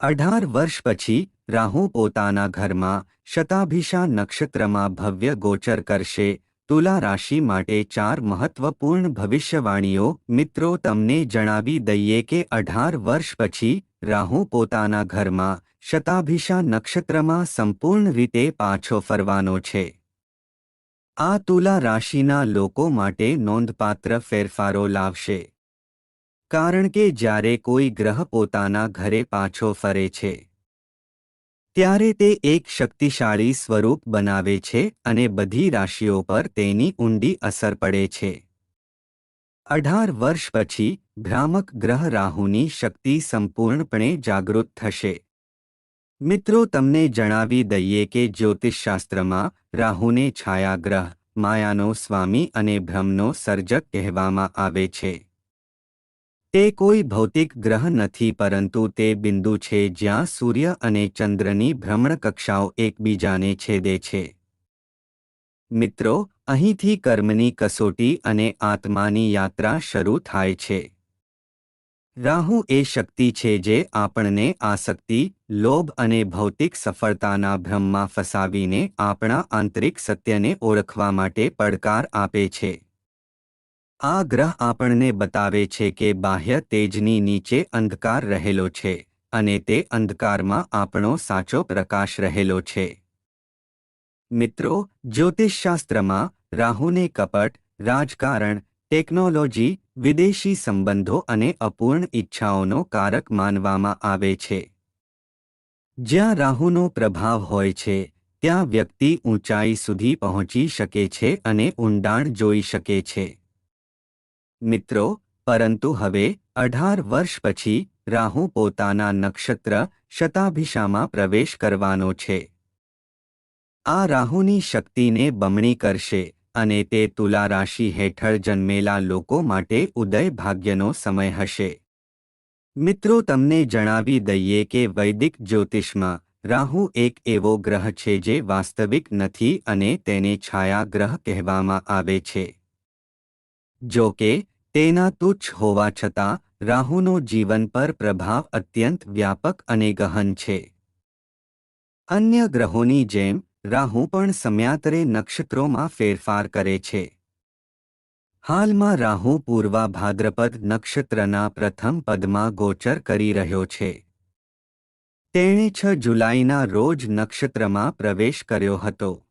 અઢાર વર્ષ પછી, રાહુ પોતાના ઘરમાં શતાભિષા નક્ષત્રમાં ભવ્ય ગોચર કરશે. તુલા રાશિ માટે ચાર મહત્વપૂર્ણ ભવિષ્યવાણીઓ. મિત્રો, તમને જણાવી દઈએ કે અઢાર વર્ષ પછી, રાહુ પોતાના ઘરમાં શતાભિષા નક્ષત્રમાં સંપૂર્ણ રીતે પાછો ફરવાનો છે. આ તુલા રાશિના લોકો માટે નોંધપાત્ર ફેરફારો લાવશે. કારણ કે જ્યારે કોઈ ગ્રહ પોતાના ઘરે પાછો ફરે છે, ત્યારે તે એક શક્તિશાળી સ્વરૂપ બનાવે છે અને બધી રાશિઓ પર તેની ઊંડી અસર પડે છે. અઢાર વર્ષ પછી, ભ્રામક ગ્રહ રાહુની શક્તિ સંપૂર્ણપણે જાગૃત થશે. મિત્રો, તમને જણાવી દઈએ કે જ્યોતિષશાસ્ત્રમાં રાહુને છાયાગ્રહ, માયાનો સ્વામી અને ભ્રમનો સર્જક કહેવામાં આવે છે. તે કોઈ ભૌતિક ગ્રહ નથી પરંતુ તે બિંદુ છે જ્યાં સૂર્ય અને ચંદ્રની ભ્રમણકક્ષાઓ એકબીજાને છેદે છે. મિત્રો, અહીંથી કર્મની કસોટી અને આત્માની યાત્રા શરૂ થાય છે. રાહુ એ શક્તિ છે જે આપણને આસક્તિ, લોભ અને ભૌતિક સફળતાના ભ્રમમાં ફસાવીને આપણા આંતરિક સત્યને ઓળખવા માટે પડકાર આપે છે. આ ગ્રહ આપણને બતાવે છે કે બાહ્ય તેજની નીચે અંધકાર રહેલો છે અને તે અંધકારમાં આપણો સાચો પ્રકાશ રહેલો છે. મિત્રો, જ્યોતિષશાસ્ત્રમાં રાહુને કપટ, રાજકારણ, ટેકનોલોજી, વિદેશી સંબંધો અને અપૂર્ણ ઈચ્છાઓનો કારક માનવામાં આવે છે. જ્યાં રાહુનો પ્રભાવ હોય છે, ત્યાં વ્યક્તિ ઊંચાઈ સુધી પહોંચી શકે છે અને ઊંડાણ જોઈ શકે છે. મિત્રો, પરંતુ હવે, અઢાર વર્ષ પછી, રાહુ પોતાના નક્ષત્ર શતાભિષામાં પ્રવેશ કરવાનો છે. આ રાહુની શક્તિને બમણી કરશે અને તે તુલા રાશિ હેઠળ જન્મેલા લોકો માટે ઉદય ભાગ્યનો સમય હશે. મિત્રો, તમને જણાવી દઈએ કે વૈદિક જ્યોતિષમાં, રાહુ એક એવો ગ્રહ છે જે વાસ્તવિક નથી અને તેને છાયા ગ્રહ કહેવામાં આવે છે. જો કે, તેના તુચ્છ હોવા છતાં, રાહુનો જીવન પર પ્રભાવ અત્યંત વ્યાપક અને ગહન છે. અન્ય ગ્રહોની જેમ, રાહુ પણ સમયાંતરે નક્ષત્રોમાં ફેરફાર કરે છે. હાલમાં રાહુ પૂર્વા ભાદ્રપદ નક્ષત્રના પ્રથમ પદમાં ગોચર કરી રહ્યો છે. તેણે છ જુલાઈના રોજ નક્ષત્રમાં પ્રવેશ કર્યો હતો.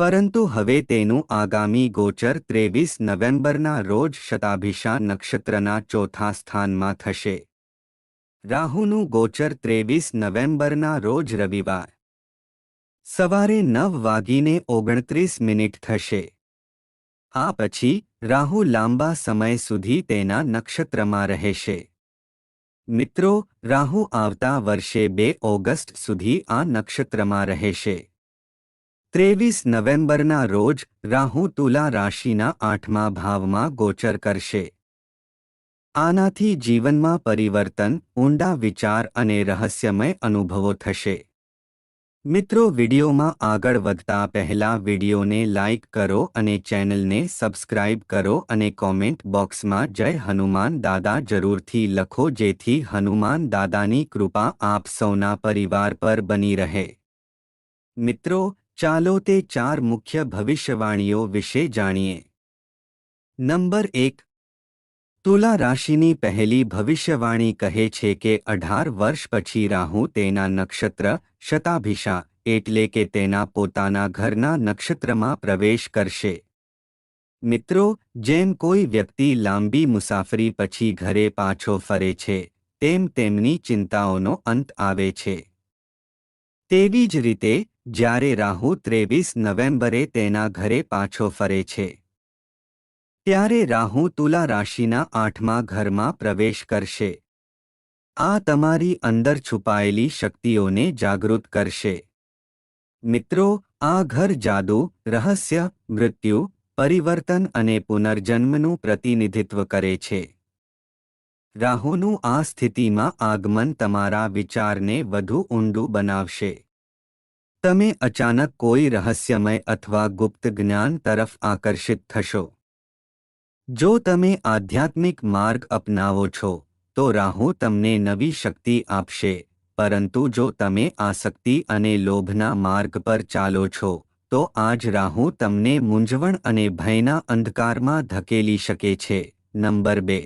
પરંતુ હવે તેનું આગામી ગોચર ત્રેવીસ નવેમ્બરના રોજ શતાભિષા નક્ષત્રના ચોથા સ્થાનમાં થશે. રાહુનું ગોચર ત્રેવીસ નવેમ્બરના રોજ રવિવાર. સવારે નવ વાગીને ઓગણત્રીસ મિનિટ થશે. આ પછી રાહુ લાંબા સમય સુધી તેના નક્ષત્રમાં રહેશે. મિત્રો, રાહુ આવતા વર્ષે બે ઓગસ્ટ સુધી આ નક્ષત્રમાં રહેશે. ત્રેવીસ નવેમ્બરના રોજ રાહુ તુલા રાશિના આઠમા ભાવમાં ગોચર કરશે. આનાથી જીવનમાં પરિવર્તન, ઊંડા વિચાર અને રહસ્યમય અનુભવો થશે. મિત્રો વિડીયોમાં આગળ વધતા પહેલા વિડીયોને લાઇક કરો અને ચેનલને સબસ્ક્રાઇબ કરો અને કોમેન્ટ બોક્સમાં જય હનુમાન દાદા જરૂરથી લખો જેથી હનુમાન દાદાની કૃપા આપ સૌના પરિવાર પર બની રહે. મિત્રો ચાલો તે ચાર મુખ્ય ભવિષ્યવાણીઓ વિશે જાણીએ. નંબર એક. તુલા રાશિની પહેલી ભવિષ્યવાણી કહે છે કે અઢાર વર્ષ પછી રાહુ તેના નક્ષત્ર, શતાભિષા, એટલે કે તેના પોતાના ઘરના નક્ષત્રમાં પ્રવેશ કરશે. મિત્રો, જેમ કોઈ વ્યક્તિ લાંબી મુસાફરી પછી ઘરે પાછો ફરે છે, તેમ તેમની ચિંતાઓનો અંત આવે છે. તેવી જ રીતે જ્યારે રાહુ ત્રેવીસ નવેમ્બરે તેના ઘરે પાછો ફરે છે. ત્યારે રાહુ તુલા રાશિના આઠમા ઘરમાં પ્રવેશ કરશે. આ તમારી અંદર છુપાયેલી શક્તિઓને જાગૃત કરશે. મિત્રો, આ ઘર જાદુ, રહસ્ય, મૃત્યુ, પરિવર્તન અને પુનર્જન્મનું પ્રતિનિધિત્વ કરે છે. રાહુનું આ સ્થિતિમાં આગમન તમારા વિચારને વધુ ઊંડું બનાવશે. તમે અચાનક કોઈ રહસ્યમય અથવા ગુપ્ત જ્ઞાન તરફ આકર્ષિત થશો. જો તમે આધ્યાત્મિક માર્ગ અપનાવો છો, તો રાહુ તમને નવી શક્તિ આપશે, પરંતુ જો તમે આસક્તિ અને લોભના માર્ગ પર ચાલો છો, તો આજ રાહુ તમને મૂંઝવણ અને ભયના અંધકારમાં ધકેલી શકે છે. નંબર બે.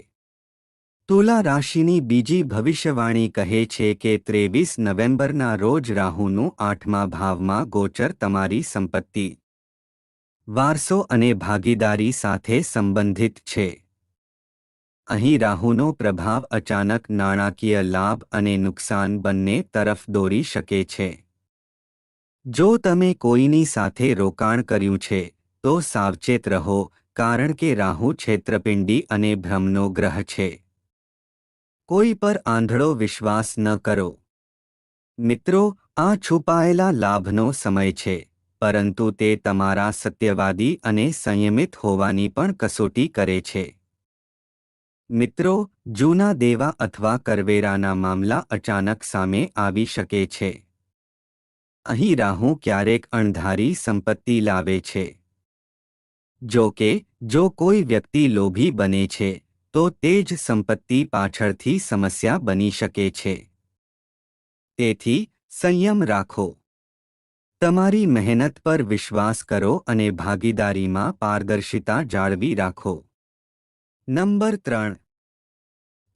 તુલા રાશિની બીજી ભવિષ્યવાણી કહે છે કે ત્રેવીસ નવેમ્બરના રોજ રાહુનું આઠમા ભાવમાં ગોચર તમારી સંપત્તિ. વારસો અને ભાગીદારી સાથે સંબંધિત છે. અહીં રાહુનો પ્રભાવ અચાનક નાણાકીય લાભ અને નુકસાન બંને તરફ દોરી શકે છે. જો તમે કોઈની સાથે રોકાણ કર્યું છે, તો સાવચેત રહો, કારણ કે રાહુ છેત્રપિંડી અને ભ્રમનો ગ્રહ છે. કોઈ પર આંધળો વિશ્વાસ ન કરો. મિત્રો, આ છુપાયેલા લાભનો સમય છે, પરંતુ તે તમારા સત્યવાદી અને સંયમિત હોવાની પણ કસોટી કરે છે. મિત્રો, જૂના દેવા અથવા કરવેરાના મામલા અચાનક સામે આવી શકે છે. અહીં રાહુ ક્યારેક અણધારી સંપત્તિ લાવે છે. જો કે, જો કોઈ વ્યક્તિ લોભી બને છે તો તે જ સંપત્તિ પાછળથી સમસ્યા બની શકે છે. તેથી, સંયમ રાખો. તમારી મહેનત પર વિશ્વાસ કરો અને ભાગીદારીમાં પારદર્શિતા જાળવી રાખો. નંબર ત્રણ.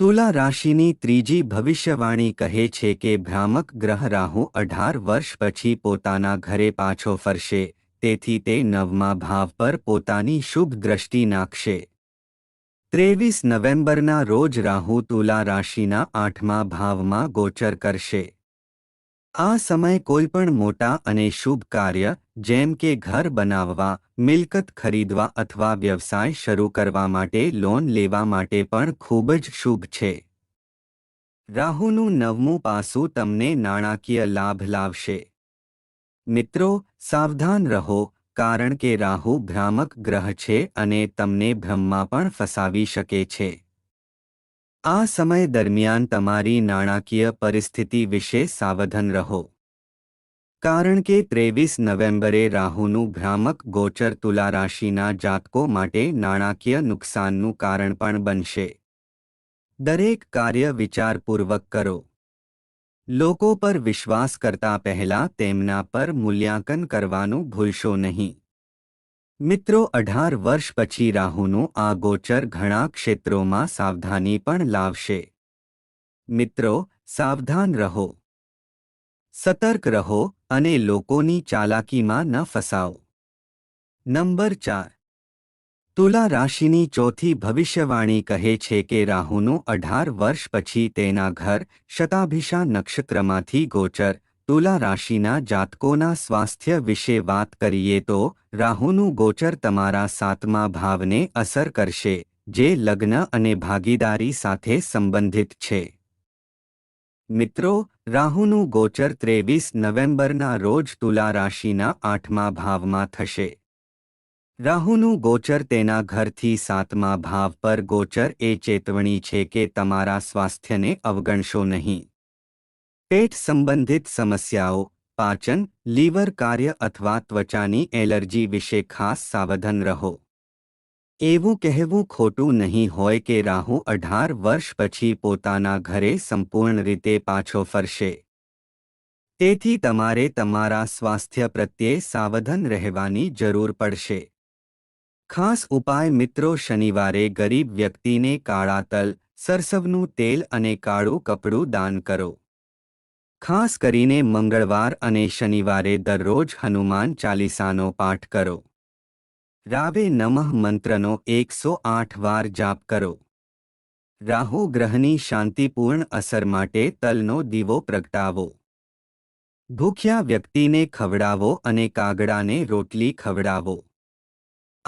તુલા રાશિની ત્રીજી ભવિષ્યવાણી કહે છે કે ભ્રામક ગ્રહ રાહુ અઢાર વર્ષ પછી પોતાના ઘરે પાછો ફરશે, તેથી તે નવમા ભાવ પર પોતાની શુભ દ્રષ્ટિ નાખશે. ત્રેવીસ નવેમ્બરના રોજ રાહુ તુલા રાશિના આઠમા ભાવમાં ગોચર કરશે. આ સમય કોઈપણ મોટા અને શુભ કાર્ય, જેમ કે ઘર બનાવવા, મિલકત ખરીદવા અથવા વ્યવસાય શરૂ કરવા માટે લોન લેવા માટે પણ ખૂબ જ શુભ છે. રાહુનું નવમું પાસું તમને નાણાકીય લાભ લાવશે. મિત્રો, સાવધાન રહો કારણ કે રાહુ ભ્રામક ગ્રહ છે અને તમને ભ્રમમાં પણ ફસાવી શકે છે. આ સમય દરમિયાન તમારી નાણાકીય પરિસ્થિતિ વિશે સાવધાન રહો. કારણ કે ત્રેવીસ નવેમ્બરે રાહુનું ભ્રામક ગોચર તુલા રાશિના જાતકો માટે નાણાકીય નુકસાનનું કારણ પણ બનશે. દરેક કાર્ય વિચારપૂર્વક કરો. લોકો પર વિશ્વાસ કરતા પહેલા તેમના પર મૂલ્યાંકન કરવાનું ભૂલશો નહીં. મિત્રો, અઢાર વર્ષ પછી રાહુનું આ ગોચર ઘણા ક્ષેત્રોમાં સાવધાની પણ લાવશે. મિત્રો, સાવધાન રહો. સતર્ક રહો અને લોકોની ચાલાકીમાં ન ફસાઓ નંબર ચાર. તુલા રાશિની ચોથી ભવિષ્યવાણી કહે છે કે રાહુનું અઢાર વર્ષ પછી તેના ઘર શતાભિષા નક્ષત્રમાંથી ગોચર. તુલા રાશિના જાતકોના સ્વાસ્થ્ય વિશે વાત કરીએ તો રાહુનું ગોચર તમારા સાતમા ભાવને અસર કરશે, જે લગ્ન અને ભાગીદારી સાથે સંબંધિત છે. મિત્રો, રાહુનું ગોચર ત્રેવીસ નવેમ્બરના રોજ તુલા રાશિના આઠમા ભાવમાં થશે. રાહુનું ગોચર તેના ઘરથી સાતમા ભાવ પર ગોચર એ ચેતવણી છે કે તમારા સ્વાસ્થ્યને અવગણશો નહીં. પેટ સંબંધિત સમસ્યાઓ, પાચન, લીવર કાર્ય અથવા ત્વચાની એલર્જી વિશે ખાસ સાવધાન રહો. એવું કહેવું ખોટું નહીં હોય કે રાહુ અઢાર વર્ષ પછી પોતાના ઘરે સંપૂર્ણ રીતે પાછો ફરશે. તેથી તમારે તમારા સ્વાસ્થ્ય પ્રત્યે સાવધાન રહેવાની જરૂર પડશે. ખાસ ઉપાય મિત્રો શનિવારે ગરીબ વ્યક્તિને કાળા તલ, સરસવનું તેલ અને કાળું કપડું દાન કરો. ખાસ કરીને મંગળવાર અને શનિવારે દરરોજ હનુમાન ચાલીસાનો પાઠ કરો. રાવે નમઃ મંત્રનો એકસો આઠ વાર જાપ કરો. રાહુ ગ્રહની શાંતિપૂર્ણ અસર માટે તલનો દીવો પ્રગટાવો. ભૂખ્યા વ્યક્તિને ખવડાવો અને કાગડાને રોટલી ખવડાવો.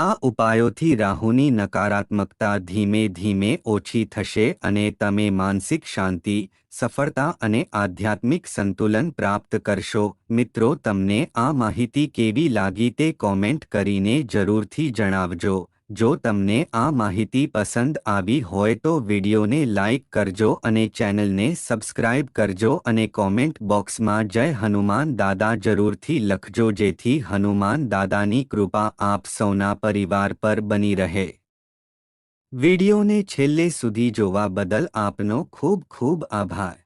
આ ઉપાયોથી રાહુની નકારાત્મકતા ધીમે ધીમે ઓછી થશે અને તમે માનસિક શાંતિ, સફળતા અને આધ્યાત્મિક સંતુલન પ્રાપ્ત કરશો. મિત્રો, તમને આ માહિતી કેવી લાગી તે કોમેન્ટ કરીને જરૂરથી જણાવજો. જો તમને આ માહિતી પસંદ આવી હોય તો વિડીયોને લાઇક કરજો અને ચેનલને સબસ્ક્રાઇબ કરજો અને કોમેન્ટ બોક્સમાં જય હનુમાન દાદા જરૂરથી લખજો જેથી હનુમાન દાદાની કૃપા આપ સૌના પરિવાર પર બની રહે. વિડીયોને છેલ્લે સુધી જોવા બદલ આપનો ખૂબ ખૂબ આભાર.